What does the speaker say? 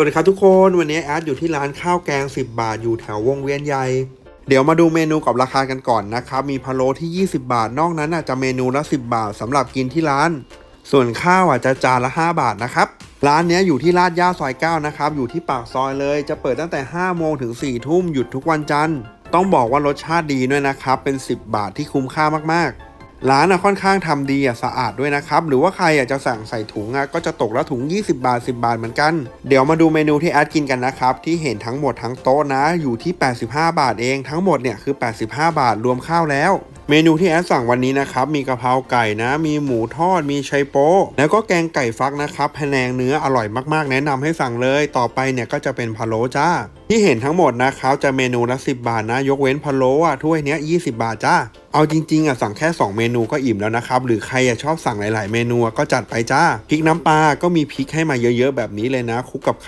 วัสดีครับทุกคนวันนี้แอดอยู่ที่ร้านข้าวแกง 10 บาทอยู่แถววงเวียนใหญ่เดี๋ยวมาดูเมนูกับราคากันก่อนนะครับ มีพะโล้ที่ 20 บาท นอกนั้นอาจจะเมนูละ 10 บาทสำหรับกินที่ร้าน ส่วนข้าวอาจจะจานละ 5 บาทนะครับร้านนี้อยู่ที่ลาดย่าซอย 9 นะครับ อยู่ที่ปากซอยเลย จะเปิดตั้งแต่ 5 โมงถึง 4 ทุ่มหยุดทุกวันจันทร์ต้องบอกว่ารสชาติดีด้วยนะครับ เป็น 10 บาทที่คุ้มค่ามากๆ ร้านอะค่อนข้างทำดีอะสะอาดด้วยนะครับ หรือว่าใครอยากจะสั่งใส่ถุงอะก็จะตกละถุง 20 บาท 10 บาทเหมือนกัน เดี๋ยวมาดูเมนูที่แอดกินกันนะครับ ที่เห็นทั้งหมดทั้งโต๊ะนะ อยู่ที่ 85 บาทเองทั้งหมดเนี่ยคือ 85 บาทรวมข้าวแล้ว เมนูที่แอดสั่งวันนี้นะครับ มีกะเพราไก่นะ มีหมูทอด มีไชโป๊แล้วก็แกงไก่ฟักนะครับพะแนงเนื้ออร่อยมากๆ แนะนำให้สั่งเลย ต่อไปเนี่ยก็จะเป็นพะโล้จ้า ที่เห็นทั้งหมดนะครับจะเมนูละ 10 บาทนะ ยกเว้นพะโล้อะถ้วยเนี้ย20 บาทจ้า เอาจริงๆอะสั่งแค่ 2 เมนูก็อิ่มแล้วนะครับ หรือใครอะชอบสั่งหลาย ๆ เมนูก็จัดไปจ้า พริกน้ำปลา ก็มีพริกให้มาเยอะๆแบบนี้เลยนะคลุกกับ